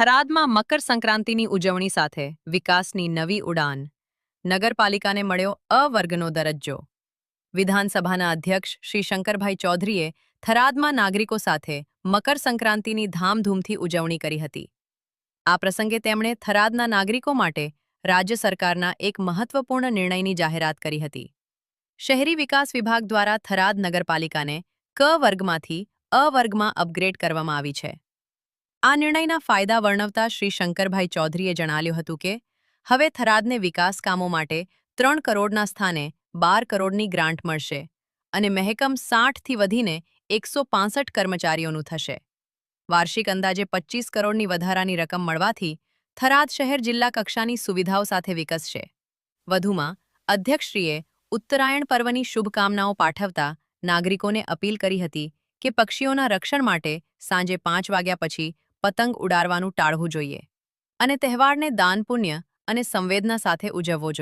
થરાદમાં મકર સંક્રાંતિની ઉજવણી સાથે વિકાસની નવી ઉડાન. નગરપાલિકાને મળ્યો અ વર્ગનો દરજ્જો. વિધાનસભાના અધ્યક્ષ શ્રી શંકરભાઈ ચૌધરીએ થરાદમાં નાગરિકો સાથે મકર સંક્રાંતિની ધામધૂમથી ઉજવણી કરી હતી. આ પ્રસંગે તેમણે થરાદના નાગરિકો માટે રાજ્ય સરકારના એક મહત્વપૂર્ણ નિર્ણયની જાહેરાત કરી હતી. શહેરી વિકાસ વિભાગ દ્વારા થરાદ નગરપાલિકાને ક વર્ગમાંથી અ વર્ગમાં અપગ્રેડ કરવામાં આવી છે. આ નિર્ણયના ફાયદા વર્ણવતા શ્રી શંકરભાઈ ચૌધરીએ જણાવ્યું હતું કે, હવે થરાદને વિકાસ કામો માટે ત્રણ કરોડના સ્થાને બાર કરોડની ગ્રાન્ટ મળશે અને મહેકમ સાઠથી વધીને એકસો પાંસઠ કર્મચારીઓનું થશે. વાર્ષિક અંદાજે પચ્ચીસ કરોડની વધારાની રકમ મળવાથી થરાદ શહેર જિલ્લા કક્ષાની સુવિધાઓ સાથે વિકસશે. વધુમાં, અધ્યક્ષશ્રીએ ઉત્તરાયણ પર્વની શુભકામનાઓ પાઠવતા નાગરિકોને અપીલ કરી હતી કે પક્ષીઓના રક્ષણ માટે સાંજે પાંચ વાગ્યા પછી પતંગ ઉડાડવાનું ટાળવું જોઈએ અને તહેવારને દાન પુણ્ય અને સંવેદના સાથે ઉજવવો જોઈએ.